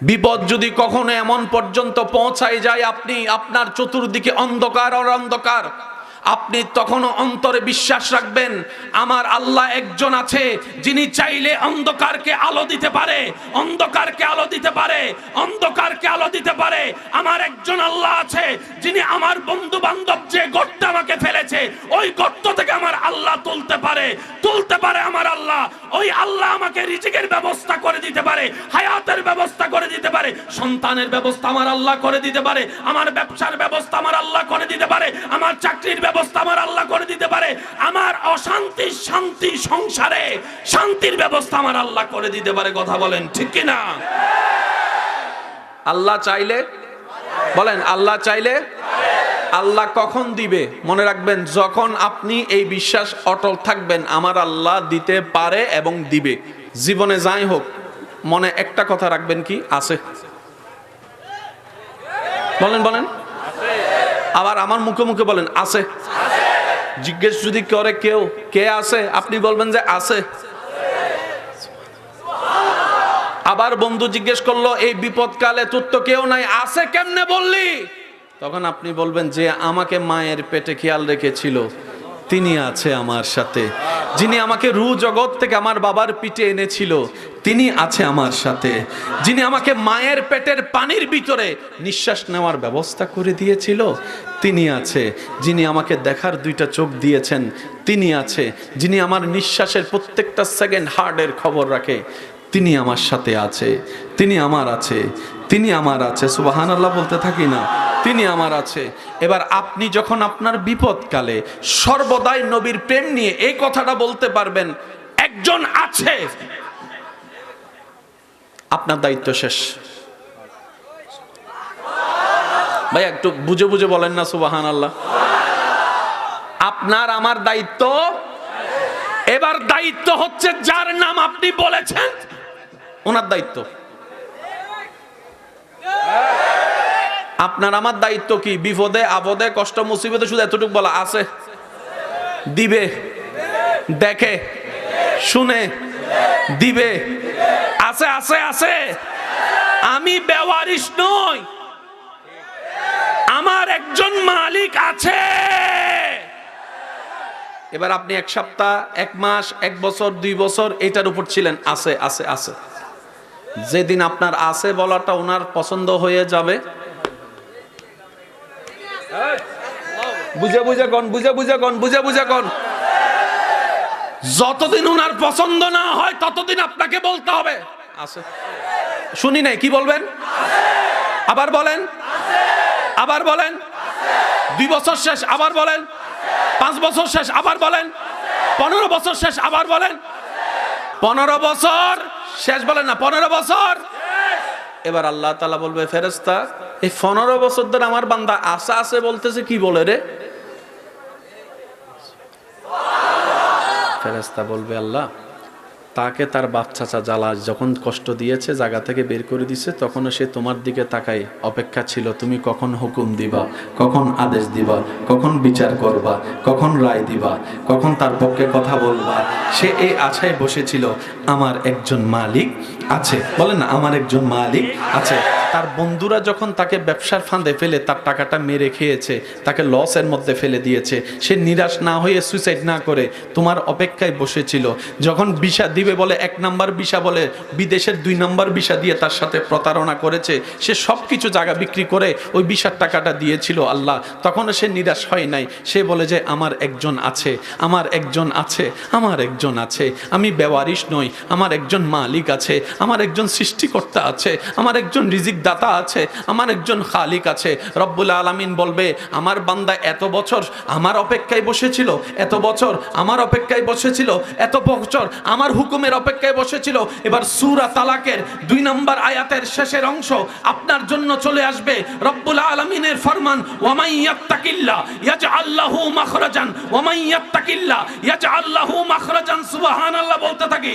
বিপদ যদি কখনো এমন পর্যন্ত পৌঁছায় যায় আপনি আপনার চতুর্দিকে অন্ধকার অন্ধকার আপনি তখনও অন্তরে বিশ্বাস রাখবেন, আমার আল্লাহ একজন আছে যিনি চাইলে অন্ধকারকে আলো দিতে পারে, অন্ধকারকে আলো দিতে পারে, অন্ধকারকে আলো দিতে পারে। আমার একজন আল্লাহ আছে যিনি আমার বন্ধু বান্ধব যে গর্ত আমাকে ফেলেছে, ওই গর্ত থেকে আমার আল্লাহ তুলতে পারে তুলতে পারে আমার আল্লাহ। ওই আল্লাহ আমাকে রিজিকের ব্যবস্থা করে দিতে পারে, হায়াতের ব্যবস্থা করে দিতে পারে, সন্তানের ব্যবস্থা আমার আল্লাহ করে দিতে পারে, আমার ব্যবসার ব্যবস্থা আমার আল্লাহ করে দিতে পারে, আমার চাকরির ব্যবস্থা আমার আল্লাহ করে দিতে পারে। আমার অশান্তি, শান্তি সংসারে শান্তির ব্যবস্থা আমার আল্লাহ করে দিতে পারে, কথা বলেন, ঠিক কি না? আল্লাহ চাইলে, বলেন, আল্লাহ চাইলে আল্লাহ কখন দিবে? মনে রাখবেন, যখন আপনি এই বিশ্বাস অটল থাকবেন, আমার আল্লাহ দিতে পারে এবং দিবে। জীবনে যাই হোক, মনে একটা কথা রাখবেন কি? আছে। বলেন বলেন। আবার আমার মুখে মুখে বলেন, আছে। জিজ্ঞেস যদি করে কেউ, কে আছে? আপনি বলবেন যে, আছে। আবার বন্ধু জিজ্ঞেস করল, এই বিপদকালে তোর তো কেউ নাই, আছে কেমনে বললি? তখন আপনি বলবেন যে, আমাকে মায়ের পেটে খেয়াল রেখেছিল। তিনি আছে আমার সাথে। যিনি আমাকে রু জগৎ থেকে আমার বাবার পিঠে এনেছিল, তিনি আছে আমার সাথে। যিনি আমাকে মায়ের পেটের পানির ভিতরে নিঃশ্বাস নেওয়ার ব্যবস্থা করে দিয়েছিল, তিনি আছে। যিনি আমাকে দেখার দুইটা চোখ দিয়েছেন, তিনি আছে। যিনি আমার নিঃশ্বাসের প্রত্যেকটা সেকেন্ড হার্টের খবর রাখে, তিনি আমার সাথে আছে। তিনি আমার আছে। তিনি আমার আছে। সুবাহান আল্লাহ বলতে থাকি না। তিনি আমার আছে। এবার আপনি যখন আপনার বিপদকালে সর্বদাই নবীর প্রেম নিয়ে এই কথাটা বলতে পারবেন, একজন আছে। আপনার দায়িত্ব শেষ। ভাই, একটু বুঝে বুঝে বলেন না সুবাহান আল্লাহ আপনার, আমার দায়িত্ব। এবার দায়িত্ব হচ্ছে যার নাম আপনি বলেছেন, ওনার দায়িত্ব। আপনার আমার দায়িত্ব কি? বিপদে, আপদে, কষ্ট, মুসিবতে শুধু এতটুকু বলা আছে? দিবে, দেখে, শুনে, দিবে। আছে আছে আছে। আমি বেওয়ারিশ নই। আমার একজন মালিক আছে। এবার আপনি এক সপ্তাহ, এক মাস, এক বছর, দুই বছর এটার উপর ছিলেন। আছে আছে আছে। যেদিন আপনার আছে বলাটা ওনার পছন্দ হয়ে যাবে। বুঝে বুঝে গন বুঝে বুঝে গন বুঝে বুঝে গন যতদিন ওনার পছন্দ না হয়, ততদিন আপনাকে বলতে হবে। শুনি নাই, কি বলবেন? আবার বলেন? আবার বলেন? দুই বছর শেষ, আবার বলেন? পাঁচ বছর শেষ, আবার বলেন? পনেরো বছর শেষ, আবার বলেন? পনেরো বছর শেষ বলেন না, পনেরো বছর। এবার আল্লাহ তালা বলবে ফেরেস্তা এই পনেরো বছর ধরে আমার বান্দা আশা আছে বলতেছে, কি বলে রে? ফেরেস্তা বলবে, আল্লাহ, তাকে তার বাপ চাচা জ্বালা যখন কষ্ট দিয়েছে জায়গা থেকে বের করে দিছে, তখনও সে তোমার দিকে তাকাই অপেক্ষা ছিল, তুমি কখন হুকুম দিবা, কখন আদেশ দিবা, কখন বিচার করবা, কখন রায় দিবা, কখন তার পক্ষে কথা বলবা, সে এই আশায় বসেছিল আমার একজন মালিক আছে। বলেন না, আমার একজন মালিক আছে। তার বন্ধুরা যখন তাকে ব্যবসার ফাঁদে ফেলে, তার টাকাটা মেরে খেয়েছে, তাকে লসের মধ্যে ফেলে দিয়েছে, সে নিরাশ না হয়ে সুইসাইড না করে তোমার অপেক্ষায় বসেছিল। যখন বিষা দিবে বলে, এক নাম্বার বিষা বলে, বিদেশের দুই নাম্বার বিষা দিয়ে তার সাথে প্রতারণা করেছে, সে সব কিছু জায়গা বিক্রি করে ওই বিষার টাকাটা দিয়েছিল আল্লাহ। তখনও সে নিরাশ হয় নাই। সে বলে যে, আমার একজন আছে, আমার একজন আছে, আমার একজন আছে। আমি বেওয়ারিশ নই আমার একজন মালিক আছে, আমার একজন সৃষ্টিকর্তা আছে, আমার একজন রিজিক দাতা আছে, আমার একজন খালিক আছে। রব্বুল আলামিন বলবে, আমার বান্দা এত বছর আমার অপেক্ষায় বসেছিল, এত বছর আমার অপেক্ষায় বসেছিল, এত বছর আমার হুকুমের অপেক্ষায় বসেছিল। এবার সূরা তালাকের দুই নম্বর আয়াতের শেষের অংশ আপনার জন্য চলে আসবে। রব্বুল আলামিনের ফরমান ওয়ামাই ইয়াত্তাকিল্লা ইয়াজআল মাখরাজান ওয়ামাই ইয়াত্তাকিল্লা ইয়াজআল লাহু মাখরাজান সুবহানাল্লাহ বলতে থাকি।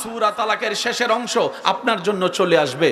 সূরা তালাকের শেষের অংশ আপনার জন্য চলে আসবে।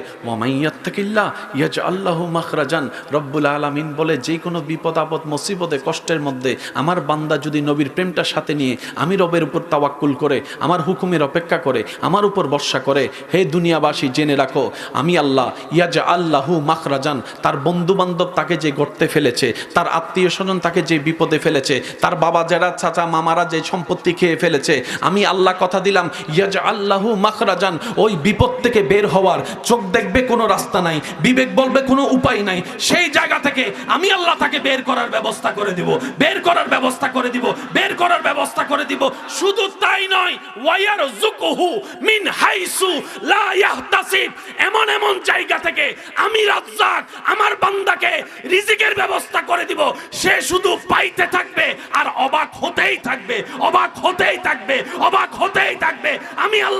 ইয়াজআল্লাহু মাখরাজান। রব্বুল আলামিন বলে যে কোনো বিপদ, আপদ, মুসিবতে, কষ্টের মধ্যে আমার বান্দা যদি নবীর প্রেমটার সাথে নিয়ে আমি রবের উপর তাওয়াক্কুল করে, আমার হুকুমের অপেক্ষা করে, আমার উপর বর্ষা করে, হে দুনিয়াবাসী, জেনে রাখো, আমি আল্লাহ ইয়াজা আল্লাহু মাখরাজান। তার বন্ধু বান্ধব তাকে যে গড়তে ফেলেছে, তার আত্মীয় স্বজন তাকে যে বিপদে ফেলেছে, তার বাবা যারা চাচা, মামারা যে সম্পত্তি খেয়ে ফেলেছে, আমি আল্লাহ কথা দিলাম ইয়াজ আল্লাহু মাখরাজান, ওই বিপদ থেকে বের হওয়ার চোখ দেখবে কোনো রাস্তা নাই, বিবেক বলবে কোনো উপায় নাই। সেই জায়গা থেকে আমি আল্লাহ তাকে বের করার ব্যবস্থা করে দিব, বের করার ব্যবস্থা করে দিব, বের করার ব্যবস্থা করে দিব। শুধু তাই নয় ওয়াইয়ার জুকুহু মিন হাইসু লা ইয়াহতাসিব। এমন এমন জায়গা থেকে আমি রাজ্জাক, আমার বান্দাকে রিজিকের ব্যবস্থা করে দিব। সে শুধু পাইতে থাকবে আর অবাক হতেই থাকবে, অবাক হতেই থাকবে, অবাক হতেই থাকবে। আমি আল্লাহ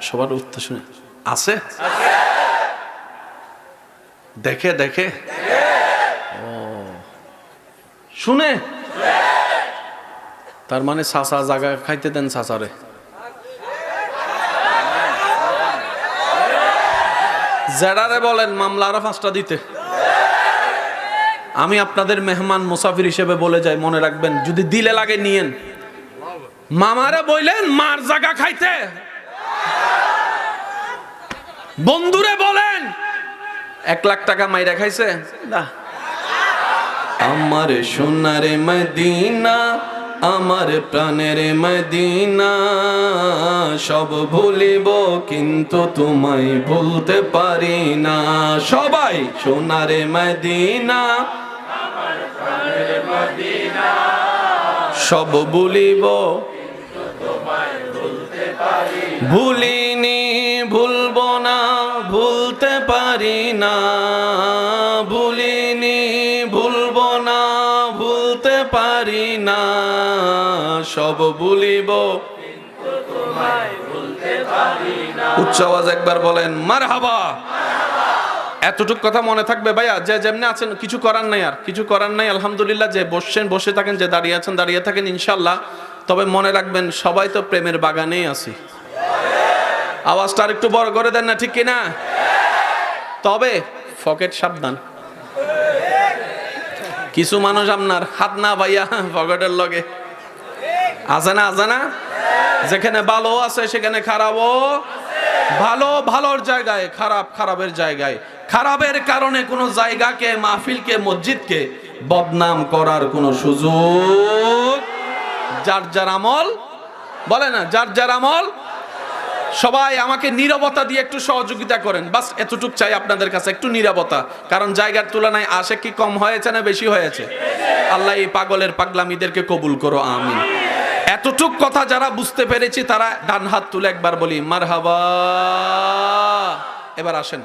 সবার উত্তর শুনে। আছে? দেখে দেখে। শুনে? তার মানে সাসা জাগা খাইতে দেন সাসারে জেডারে বলেন মামলা আরও পাঁচটা দিতে। আমি আপনাদের মেহমান মুসাফির হিসেবে বলে যাই, মনে রাখবেন। যদি দিলে লাগে নিয়েন। মামারে বললেন মার জাগা খাইতে। বন্ধুরে বলেন। এক লাখ টাকা মাইরা খাইছে? না। আমার সোনারে মদিনা আমার প্রাণের মদিনা সব ভুলিব কিন্তু তোমায় ভুলতে পারি না। সবাই সোনারে মদিনা সব ভুলিব ভুলিনি পারি না। ভুলিনি, ভুলবো না, ভুলতে পারি না। সব ভুলিব। উচ্চ আওয়াজ একবার বলেন মার হাবা এতটুক কথা মনে থাকবে, ভাইয়া, যে যেমনি আছেন, কিছু করার নাই আর। কিছু করার নাই, আলহামদুলিল্লাহ, যে বসছেন, বসে থাকেন, যে দাঁড়িয়ে আছেন, দাঁড়িয়ে থাকেন, ইনশাল্লাহ। তবে মনে রাখবেন, সবাই তো প্রেমের বাগানেই আছি। আওয়াজটা আর একটু বড় করে দেন না, ঠিক কিনা? তবে ফকেট সাবধান। কিছু মানুষ আপনার হাত না ভাইয়া ফকেটের লগে। আছে না আছে না? যেখানে ভালো আছে সেখানে খারাপও ভালো, ভালোর জায়গায়, খারাপ, খারাপের জায়গায়। খারাপের কারণে কোনো জায়গাকে, মাহফিলকে, মসজিদকে বদনাম করার কোনো সুযোগ যার যার আমল বলে না, যার যার আমল সবাই আমাকে নিরবতা দিয়ে একটু সহযোগিতা করেন। বাস এতটুক চাই আপনাদের কাছে, একটু নীরবতা। কারণ জায়গার তুলনায় আসে কি কম হয়েছে না বেশি হয়েছে? আল্লাহ এই পাগলের পাগলামিদেরকে কবুল করো আমি এতটুক কথা যারা বুঝতে পেরেছি, তারা ডান হাত তুলে একবার বলি মার এবার আসেন।